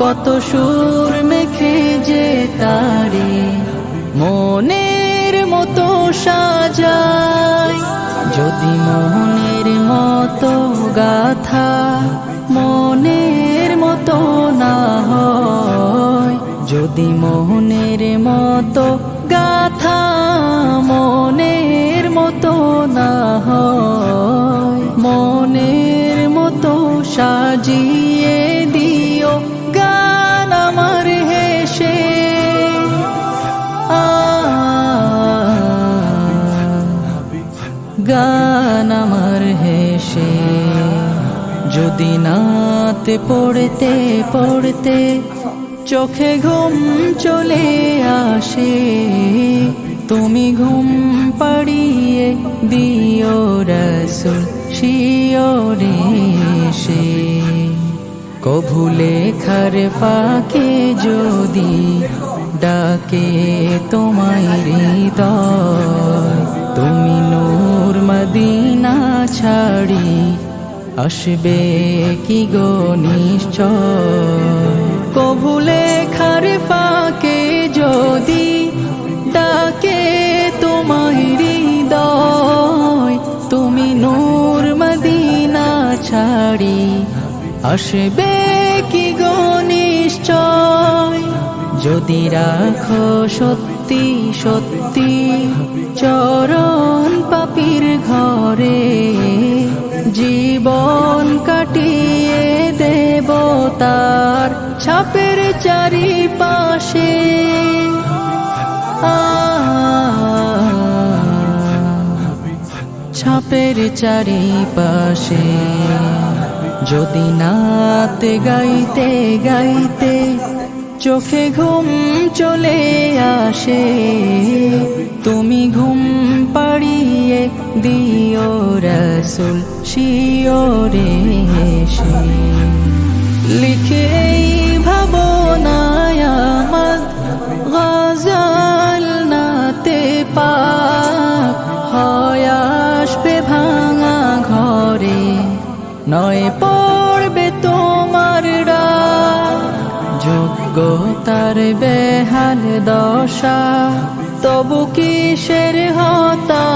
কত সুর মেখে যে তারে মনের মতো সাজাই যদি মনের মতো গাথা মনের মতো না হয়। যদি মোহনের মতো গাথা মনের মতো না হয়। গান আমার হেসে। যদি নাতে পড়তে পড়তে চোখে ঘুম চলে আসে, তুমি ঘুম পাড়িয়ে দিও রসুল শিওরে সে কভু লেখার ফাঁকে যদি ডাকে তোমায় হৃদয় ছাড়ি। আসবে কি গো নিশ্চয়? কভু লেখার ফাঁকে যদি ডাকে তোমায় হৃদয়, তুমি নূর মদিনা ছাড়ি। আসবে কি গো নিশ্চয়? যদি রাখো সত্যি সত্যি, চরণ পাপির ঘরে তার ছাপের চারিপাশে। আ ছাপের চারিপাশে। যদি নাতে গাইতে গাইতে চোখে ঘুম চলে আসে, তুমি ঘুম পাড়িয়ে দিও রসুল শিওরে পাক হয় আসবে ভাঙা ঘরে। নয় পড়বে তোমার যোগ্যতার বেহাল দশা। তবু কিসের হতাশা?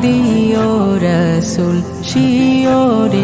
দিও রসুল শিওরে